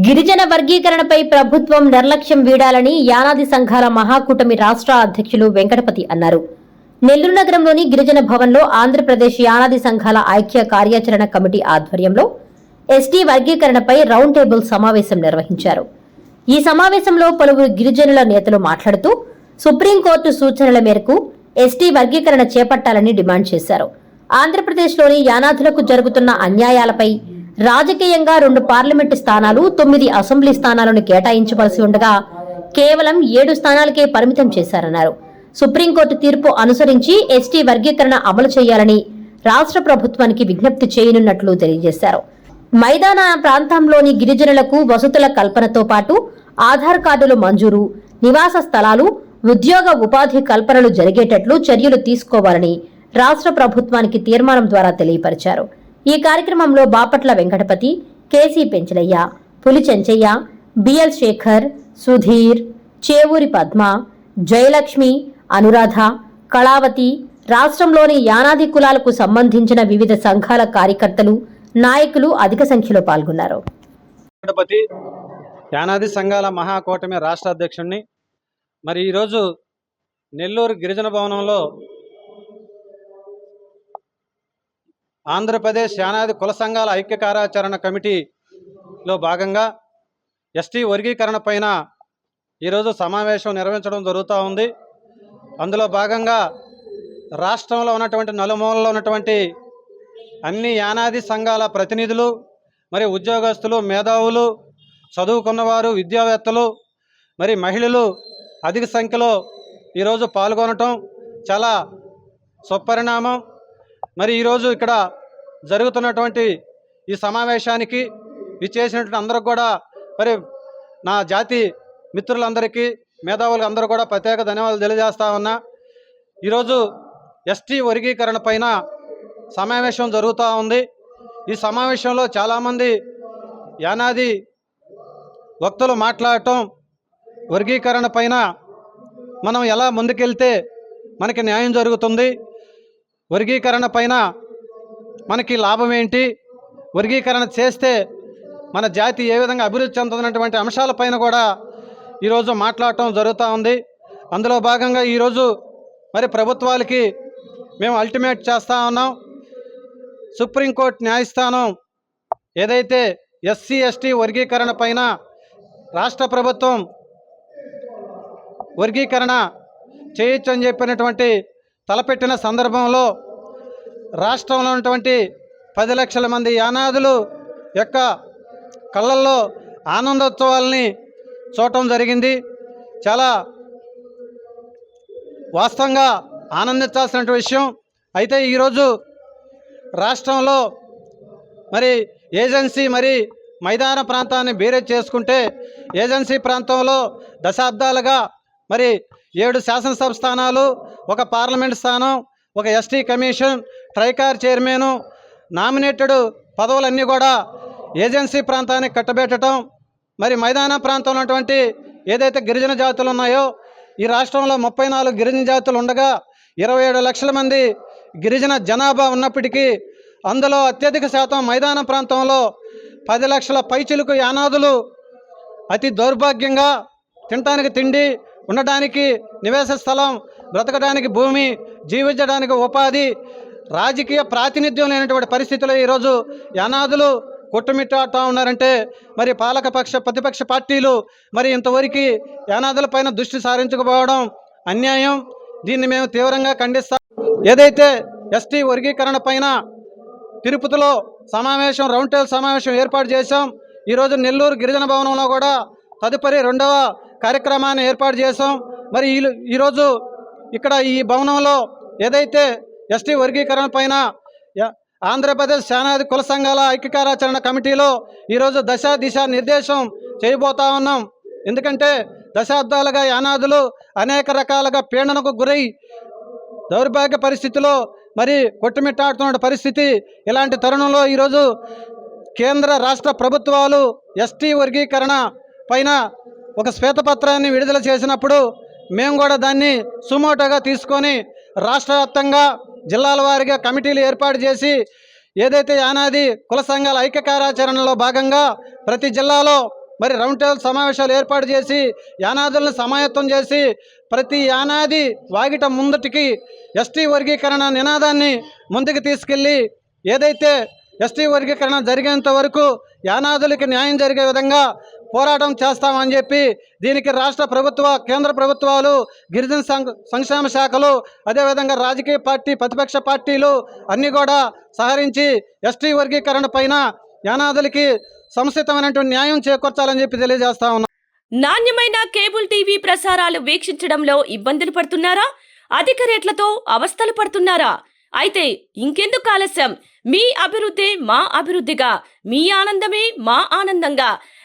గిరిజన వర్గీకరణపై ప్రభుత్వం నిర్లక్ష్యం వీడాలని యానాది సంఘాల మహాకూటమి రాష్ట్ర అధ్యక్షులు వెంకటపతి అన్నారు. నెల్లూరు నగరంలోని గిరిజన భవన్లో ఆంధ్రప్రదేశ్ యానాది సంఘాల ఐక్య కార్యాచరణ కమిటీ ఆధ్వర్యంలో ఎస్టీ వర్గీకరణపై రౌండ్ టేబుల్ సమావేశం నిర్వహించారు. ఈ సమావేశంలో పలువురు గిరిజనుల నేతలు మాట్లాడుతూ సుప్రీంకోర్టు సూచనల మేరకు ఎస్టీ వర్గీకరణ చేపట్టాలని డిమాండ్ చేశారు. ఆంధ్రప్రదేశ్లోని యానాథులకు జరుగుతున్న అన్యాయాలపై రాజకీయంగా రెండు పార్లమెంటు స్థానాలు తొమ్మిది అసెంబ్లీ స్థానాలను కేటాయించవలసి ఉండగా కేవలం ఏడు స్థానాలకే పరిమితం చేశారన్నారు. సుప్రీంకోర్టు తీర్పు అనుసరించి ఎస్టీ వర్గీకరణ అమలు చేయాలని రాష్ట్ర ప్రభుత్వానికి విజ్ఞప్తి చేయనున్నట్లు తెలియజేశారు. మైదాన ప్రాంతంలోని గిరిజనులకు వసతుల కల్పనతో పాటు ఆధార్ కార్డులు మంజూరు నివాస స్థలాలు ఉద్యోగ ఉపాధి కల్పనలు జరిగేటట్లు చర్యలు తీసుకోవాలని రాష్ట్ర ప్రభుత్వానికి తీర్మానం ద్వారా తెలియపరిచారు. ఈ కార్యక్రమంలో బాపట్ల వెంకటపతి కేసీ పెంచలయ్య పులి చెంచయ్య బిఎల్ శేఖర్ సుధీర్ చేవూరి పద్మ జయలక్ష్మి అనురాధ కళావతి రాష్ట్రంలోని యానాది కులాలకు సంబంధించిన వివిధ సంఘాల కార్యకర్తలు నాయకులు అధిక సంఖ్యలో పాల్గొన్నారు. యానాది సంఘాల మహాకూటమి రాష్ట్ర అధ్యక్షుడిని మరి ఈరోజు నెల్లూరు గిరిజన భవనంలో ఆంధ్రప్రదేశ్ యానాది కుల సంఘాల ఐక్య కార్యాచరణ కమిటీలో భాగంగా ఎస్టీ వర్గీకరణ పైన ఈరోజు సమావేశం నిర్వహించడం జరుగుతూ ఉంది. అందులో భాగంగా రాష్ట్రంలో ఉన్నటువంటి నలుమూలలో ఉన్నటువంటి అన్ని యానాది సంఘాల ప్రతినిధులు మరి ఉద్యోగస్తులు మేధావులు చదువుకున్నవారు విద్యావేత్తలు మరి మహిళలు అధిక సంఖ్యలో ఈరోజు పాల్గొనటం చాలా సుపరిణామం మరి ఈరోజు ఇక్కడ జరుగుతున్నటువంటి ఈ సమావేశానికి ఇచ్చేసినటువంటి అందరికి కూడా మరి నా జాతి మిత్రులందరికీ మేధావులు అందరూ కూడా ప్రత్యేక ధన్యవాదాలు తెలియజేస్తా ఉన్నా. ఈరోజు ఎస్టీ వర్గీకరణ పైన సమావేశం జరుగుతూ ఉంది. ఈ సమావేశంలో చాలామంది యానాది వక్తులు మాట్లాడటం వర్గీకరణ పైన మనం ఎలా ముందుకెళ్తే మనకి న్యాయం జరుగుతుంది. వర్గీకరణ పైన మనకి లాభం ఏంటి? వర్గీకరణ చేస్తే మన జాతి ఏ విధంగా అభివృద్ధి చెందుతున్నటువంటి అంశాలపైన కూడా ఈరోజు మాట్లాడటం జరుగుతూ ఉంది. అందులో భాగంగా ఈరోజు మరి ప్రభుత్వాలకి మేము అల్టిమేట్ చేస్తూ ఉన్నాం. సుప్రీంకోర్టు న్యాయస్థానం ఏదైతే ఎస్సీ ఎస్టీ వర్గీకరణ పైన రాష్ట్ర ప్రభుత్వం వర్గీకరణ చేయొచ్చు అని చెప్పినటువంటి తలపెట్టిన సందర్భంలో రాష్ట్రంలో ఉన్నటువంటి పది లక్షల మంది యానాదులు యొక్క కళ్ళల్లో ఆనందోత్సవాల్ని చూడటం జరిగింది. చాలా వాస్తవంగా ఆనందించాల్సిన విషయం. అయితే ఈరోజు రాష్ట్రంలో మరి ఏజెన్సీ మరి మైదాన ప్రాంతాన్ని బేరేజ్ చేసుకుంటే ఏజెన్సీ ప్రాంతంలో దశాబ్దాలుగా మరి ఏడు శాసనసభ స్థానాలు ఒక పార్లమెంట్ స్థానం ఒక ST commission Tricor chairman nominated పదవులన్నీ కూడా ఏజెన్సీ ప్రాంతానికి కట్టబెట్టడం మరి మైదాన ప్రాంతంలో ఉన్నటువంటి ఏదైతే గిరిజన జాతులు ఉన్నాయో ఈ రాష్ట్రంలో ముప్పై నాలుగు గిరిజన జాతులు ఉండగా ఇరవై ఏడు లక్షల మంది గిరిజన జనాభా ఉన్నప్పటికీ అందులో అత్యధిక శాతం మైదాన ప్రాంతంలో పది లక్షల పైచిలుకు యానాదులు అతి దౌర్భాగ్యంగా తినటానికి తిండి ఉండటానికి నివాస స్థలం బ్రతకడానికి భూమి జీవించడానికి ఉపాధి రాజకీయ ప్రాతినిధ్యం లేనటువంటి పరిస్థితుల్లో ఈరోజు యానాదులు కొట్టుమిట్టాడుతూ ఉన్నారంటే మరి పాలకపక్ష ప్రతిపక్ష పార్టీలు మరి ఇంతవరకు యానాదుల పైన దృష్టి సారించకపోవడం అన్యాయం. దీన్ని మేము తీవ్రంగా ఖండిస్తాం ఏదైతే ఎస్టీ వర్గీకరణ పైన తిరుపతిలో సమావేశం రౌండ్ టేబుల్ సమావేశం ఏర్పాటు చేశాం ఈరోజు నెల్లూరు గిరిజన భవనంలో కూడా తదుపరి రెండవ కార్యక్రమాన్ని ఏర్పాటు చేశాం. మరి ఈ ఈరోజు ఇక్కడ ఈ భవనంలో ఏదైతే ఎస్టీ వర్గీకరణ పైన ఆంధ్రప్రదేశ్ శానాది కుల సంఘాల ఐక్యకారాచరణ కమిటీలో ఈరోజు దశ దిశ నిర్దేశం చేయబోతా ఉన్నాం. ఎందుకంటే దశాబ్దాలుగా యానాదులు అనేక రకాలుగా పీడనకు గురై దౌర్భాగ్య పరిస్థితిలో మరి కొట్టుమిట్టాడుతున్న పరిస్థితి ఇలాంటి తరుణంలో ఈరోజు కేంద్ర రాష్ట్ర ప్రభుత్వాలు ఎస్టీ వర్గీకరణ పైన ఒక శ్వేతపత్రాన్ని విడుదల చేసినప్పుడు మేము కూడా దాన్ని సుమోటోగా తీసుకొని రాష్ట్ర వ్యాప్తంగా జిల్లాల వారీగా కమిటీలు ఏర్పాటు చేసి ఏదైతే యానాది కుల సంఘాల ఐక్య కార్యాచరణలో భాగంగా ప్రతి జిల్లాలో మరి రౌండ్ టేబుల్ సమావేశాలు ఏర్పాటు చేసి యానాదులను సమాయత్తం చేసి ప్రతి యానాది వాగిట ముందటికి ఎస్టీ వర్గీకరణ నినాదాన్ని ముందుకు తీసుకెళ్ళి ఏదైతే ఎస్టీ వర్గీకరణ జరిగేంత వరకు యానాదులకి న్యాయం జరిగే విధంగా పోరాటం చేస్తామని చెప్పి దీనికి రాష్ట్ర ప్రభుత్వ కేంద్ర ప్రభుత్వాలు గిరిజన సంక్షేమ శాఖలు అదేవిధంగా రాజకీయ పార్టీ ప్రతిపక్ష పార్టీలు అన్నీ కూడా సహరించి ఎస్టీ వర్గీకరణ పైన యానాదులకి సముచితమైనటువంటి న్యాయం చేకూర్చాలని చెప్పి తెలియజేస్తా ఉన్నాం నాణ్యమైన కేబుల్ టీవీ ప్రసారాలు వీక్షించడంలో ఇబ్బందులు పడుతున్నారా? అధిక రేట్లతో అవస్థలు పడుతున్నారా? అయితే ఇంకెందుకు ఆలస్యం? మీ అభివృద్ధి మా అభివృద్ధిగా మీ ఆనందమే మా ఆనందంగా.